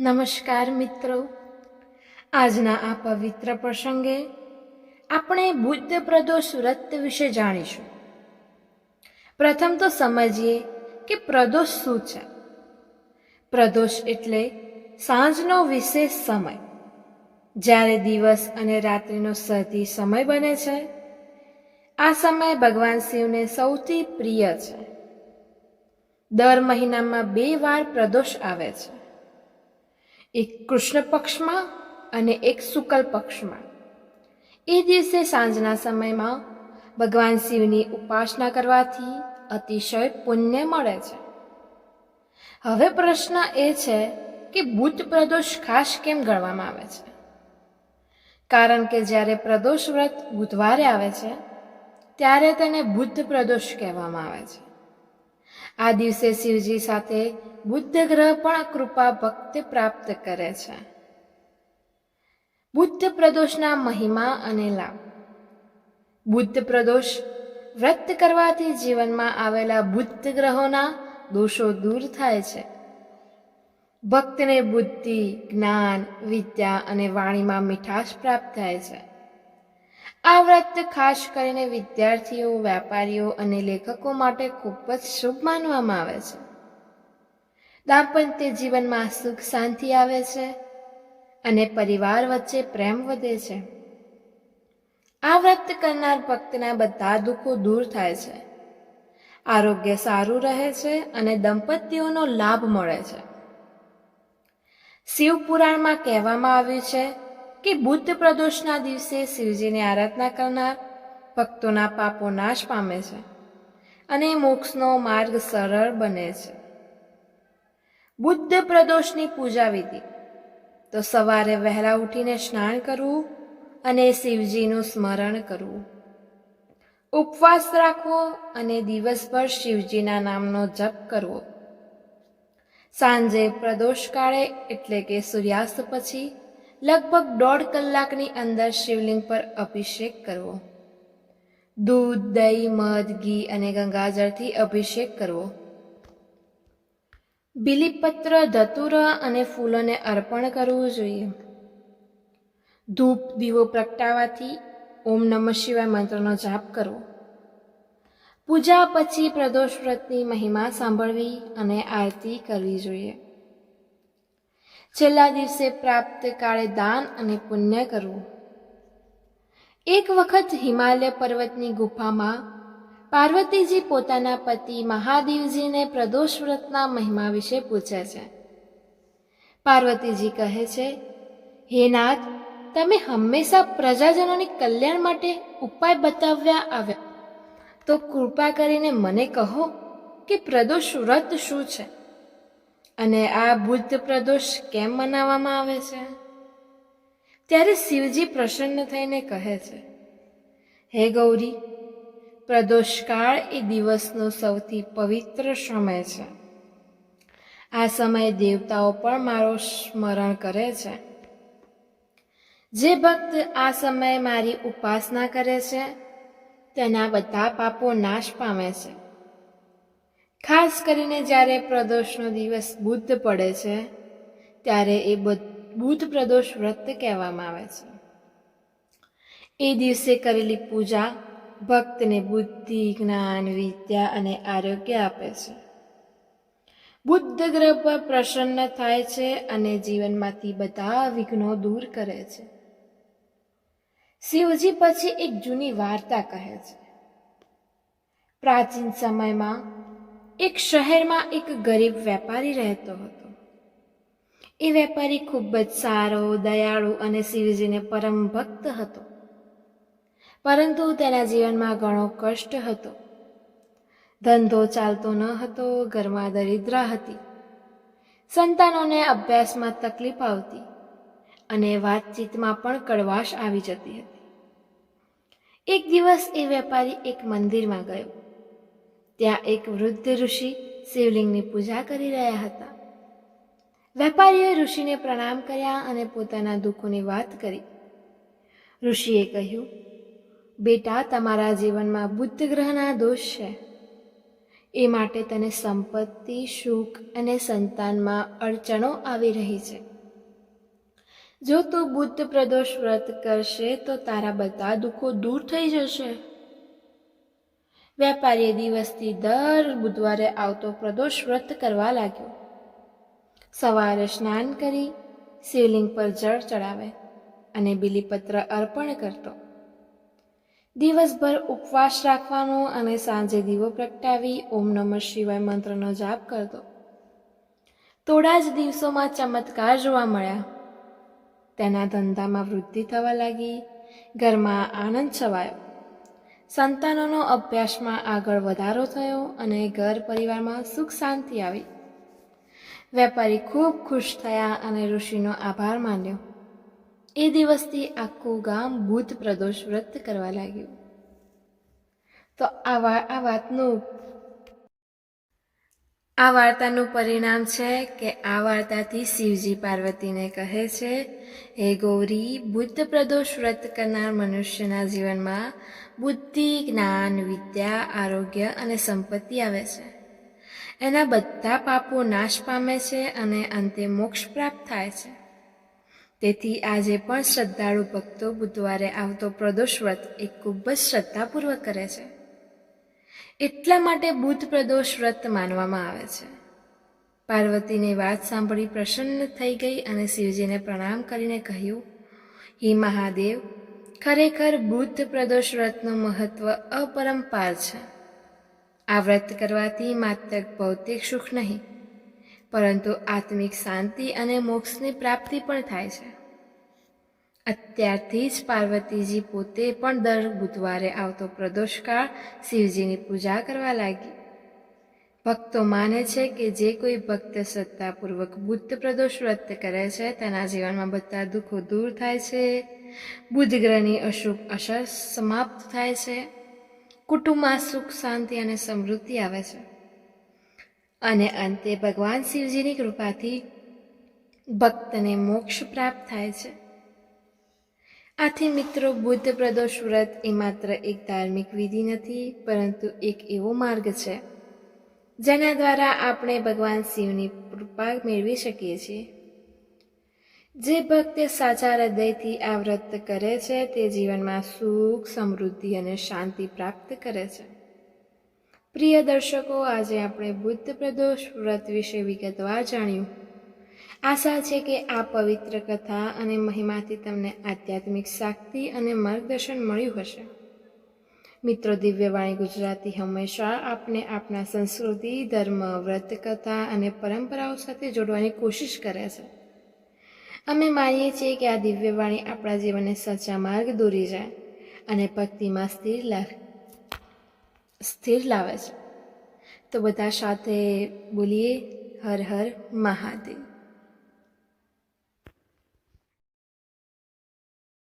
નમસ્કાર મિત્રો. આજના આ પવિત્ર પ્રસંગે આપણે બુદ્ધ પ્રદોષ વ્રત વિશે જાણીશું. પ્રથમ તો સમજીએ કે પ્રદોષ શું છે. પ્રદોષ એટલે સાંજનો વિશેષ સમય. જ્યારે દિવસ અને રાત્રિનો સહતી સમય બને છે, આ સમય ભગવાન શિવને સૌથી પ્રિય છે. દર મહિનામાં બે વાર પ્રદોષ આવે છે. એક કૃષ્ણ પક્ષમાં અને એક શુકલ પક્ષમાં. એ દિવસે સાંજના સમયમાં ભગવાન શિવની ઉપાસના કરવાથી અતિશય પુણ્ય મળે છે. હવે પ્રશ્ન એ છે કે બુદ્ધ પ્રદોષ ખાસ કેમ ગણવામાં આવે છે? કારણ કે જ્યારે પ્રદોષ વ્રત બુધવારે આવે છે, ત્યારે તેને બુદ્ધ પ્રદોષ કહેવામાં આવે છે. આ દિવસે શિવજી સાથે બુદ્ધ ગ્રહ પણ કૃપા ભક્ત પ્રાપ્ત કરે છે. બુદ્ધ પ્રદોષના મહિમા અને લાભ. બુદ્ધ પ્રદોષ વ્રત કરવાથી જીવનમાં આવેલા બુદ્ધ ગ્રહોના દોષો દૂર થાય છે. ભક્તને બુદ્ધિ, જ્ઞાન, વિદ્યા અને વાણીમાં મીઠાશ પ્રાપ્ત થાય છે. આ વ્રત ખાસ કરીને વિદ્યાર્થીઓ, વેપારીઓ અને લેખકો માટે ખૂબ જ શુભ માનવામાં આવે છે. દાંપત્ય જીવનમાં સુખ, શાંતિ આવે છે અને પરિવાર વચ્ચે પ્રેમ વધે છે. આ વ્રત કરનાર ભક્તના બધા દુઃખો દૂર થાય છે. આરોગ્ય સારું રહે છે અને દંપતીઓનો લાભ મળે છે. શિવ પુરાણમાં કહેવામાં આવ્યું છે કે બુદ્ધ પ્રદોષના દિવસે શિવજીની આરાધના કરનાર ભક્તોના પાપો નાશ પામે છે અને મોક્ષનો માર્ગ સરળ બને છે. બુદ્ધ પ્રદોષની પૂજા વિધિ. તો સવારે વહેલા ઉઠીને સ્નાન કરવું અને શિવજીનું સ્મરણ કરવું. ઉપવાસ રાખવો અને દિવસભર શિવજીના નામનો જપ કરવો. સાંજે પ્રદોષ કાળે એટલે કે સૂર્યાસ્ત પછી લગભગ દોઢ કલાકની અંદર શિવલિંગ પર અભિષેક કરવો. દૂધ, દહીં, મધ, ઘી અને ગંગાજળથી અભિષેક કરવો. બિલીપત્ર, ધતુર અને ફૂલોને અર્પણ કરવું જોઈએ. ધૂપ દીવો પ્રગટાવવાથી ઓમ નમઃ શિવાય મંત્રનો જાપ કરવો. પૂજા પછી પ્રદોષ વ્રતની મહિમા સાંભળવી અને આરતી કરવી જોઈએ. છેલ્લા દિવસે પ્રાપ્ત કાળે દાન અને પુણ્ય કરવું. એક વખત હિમાલય પર્વતની ગુફામાં પાર્વતીજી પોતાના પતિ મહાદેવજીને પ્રદોષ વ્રતના મહિમા વિશે પૂછે છે. પાર્વતીજી કહે છે, હે નાથ, તમે હંમેશા પ્રજાજનોની કલ્યાણ માટે ઉપાય બતાવ્યા આવ્યા. તો કૃપા કરીને મને કહો કે પ્રદોષ વ્રત શું છે? અને આ બુદ્ધ પ્રદોષ કેમ મનાવવામાં આવે છે? ત્યારે શિવજી પ્રસન્ન થઈને કહે છે, હે ગૌરી પ્રદોષકાળ એ દિવસનો સૌથી પવિત્ર સમય છે. આ સમયે દેવતાઓ પણ મારો સ્મરણ કરે છે. જે ભક્ત આ સમયે મારી ઉપાસના કરે છે, તેના બધા પાપો નાશ પામે છે. ખાસ કરીને જ્યારે પ્રદોષનો દિવસ બુદ્ધ પડે છે, ત્યારે એ બુદ્ધ પ્રદોષ વ્રત કહેવામાં આવે છે. એ દિવસે કરેલી પૂજા ભક્તને બુદ્ધિ, જ્ઞાન, વિદ્યા અને આરોગ્ય આપે છે. બુદ્ધ ગ્રહ પર પ્રસન્ન થાય છે અને જીવનમાંથી બધા વિઘ્નો દૂર કરે છે. શિવજી પછી એક જૂની વાર્તા કહે છે. પ્રાચીન સમયમાં એક શહેરમાં એક ગરીબ વેપારી રહેતો હતો. એ વેપારી ખૂબ જ સારો, દયાળુ અને શિવજીને પરમ ભક્ત હતો. પરંતુ તેના જીવનમાં ઘણો કષ્ટ હતો. ધંધો ચાલતો ન હતો, ઘરમાં દરિદ્રા હતી. સંતાનોને અભ્યાસમાં તકલીફ આવતી અને વાતચીતમાં પણ કડવાશ આવી જતી હતી. એક દિવસ એ વેપારી એક મંદિરમાં ગયો. ત્યાં એક વૃદ્ધ ઋષિ શિવલિંગની પૂજા કરી રહ્યા હતા. વેપારીએ ઋષિને પ્રણામ કર્યા અને પોતાના દુઃખોની વાત કરી. ઋષિએ કહ્યું, બેટા, તમારા જીવનમાં બુદ્ધ ગ્રહના દોષ છે. એ માટે તને સંપત્તિ, સુખ અને સંતાનમાં અડચણો આવી રહી છે. જો તું બુદ્ધ પ્રદોષ વ્રત કરશે તો તારા બધા દુઃખો દૂર થઈ જશે. વેપારીએ દિવસથી દર બુધવારે આવતો પ્રદોષ વ્રત કરવા લાગ્યો. સવારે સ્નાન કરી, શિવલિંગ પર જળ ચડાવે અને બિલીપત્ર અર્પણ કરતો. દિવસભર ઉપવાસ રાખવાનો અને સાંજે દીવો પ્રગટાવી ઓમ નમઃ શિવાય મંત્રનો જાપ કરતો. થોડા જ દિવસોમાં ચમત્કાર જોવા મળ્યા. તેના ધંધામાં વૃદ્ધિ થવા લાગી. ઘરમાં આનંદ છવાયો. સંતાનોનો અભ્યાસમાં આગળ વધારો થયો અને ઘર પરિવારમાં સુખ શાંતિ આવી. વેપારી ખૂબ ખુશ થયા અને ઋષિનો આભાર માન્યો. એ દિવસથી આખું ગામ ભૂત પ્રદોષ વ્રત કરવા લાગ્યું. તો આવા, આ વાતનું આ વાર્તાનું પરિણામ છે કે આ વાર્તાથી શિવજી પાર્વતીને કહે છે, હે ગૌરી, બુદ્ધ પ્રદોષ વ્રત કરનાર મનુષ્યના જીવનમાં બુદ્ધિ, જ્ઞાન, વિદ્યા, આરોગ્ય અને સંપત્તિ આવે છે. એના બધા પાપો નાશ પામે છે અને અંતે મોક્ષ પ્રાપ્ત થાય છે. તેથી આજે પણ શ્રદ્ધાળુ ભક્તો બુધવારે આવતો પ્રદોષ વ્રત એ ખૂબ જ શ્રદ્ધાપૂર્વક કરે છે. એટલા માટે બુદ્ધ પ્રદોષ વ્રત માનવામાં આવે છે. પાર્વતીની વાત સાંભળી પ્રસન્ન થઈ ગઈ અને શિવજીને પ્રણામ કરીને કહ્યું, હે મહાદેવ, ખરેખર બુદ્ધ પ્રદોષ વ્રતનું મહત્વ અપરંપાર છે. આ વ્રત કરવાથી માત્ર ભૌતિક સુખ નહીં, પરંતુ આત્મિક શાંતિ અને મોક્ષની પ્રાપ્તિ પણ થાય છે. અત્યારથી જ પાર્વતીજી પોતે પણ દર બુધવારે આવતો પ્રદોષકાળ શિવજીની પૂજા કરવા લાગી. ભક્તો માને છે કે જે કોઈ ભક્ત શ્રદ્ધાપૂર્વક બુદ્ધ પ્રદોષ વ્રત કરે છે, તેના જીવનમાં બધા દુઃખો દૂર થાય છે. બુદ્ધ ગ્રહની અશુભ અસર સમાપ્ત થાય છે. કુટુંબમાં સુખ, શાંતિ અને સમૃદ્ધિ આવે છે. અને અંતે ભગવાન શિવજીની કૃપાથી ભક્તને મોક્ષ પ્રાપ્ત થાય છે. આથી મિત્રો, બુદ્ધ પ્રદોષ વ્રત એ માત્ર એક ધાર્મિક વિધિ નથી, પરંતુ એક એવો માર્ગ છે, જેના દ્વારા આપણે ભગવાન શિવની કૃપા મેળવી શકીએ છીએ. જે ભક્ત સાચા હૃદયથી આ વ્રત કરે છે, તે જીવનમાં સુખ, સમૃદ્ધિ અને શાંતિ પ્રાપ્ત કરે છે. પ્રિય દર્શકો, આજે આપણે બુદ્ધ પ્રદોષ વ્રત વિશે વિગતવાર જાણ્યું. આશા છે કે આ પવિત્ર કથા અને મહિમાથી તમને આધ્યાત્મિક શક્તિ અને માર્ગદર્શન મળ્યું હશે. મિત્રો, દિવ્યવાણી ગુજરાતી હંમેશા આપને આપણા સંસ્કૃતિ, ધર્મ, વ્રત કથા અને પરંપરાઓ સાથે જોડવાની કોશિશ કરે છે. અમે માનીએ છીએ કે આ દિવ્યવાણી આપણા જીવનને સાચા માર્ગ દોરી જાય અને ભક્તિમાં સ્થિર લાવે સ્થિર લાવે છે. તો બધા સાથે બોલીએ, હર હર મહાદેવ.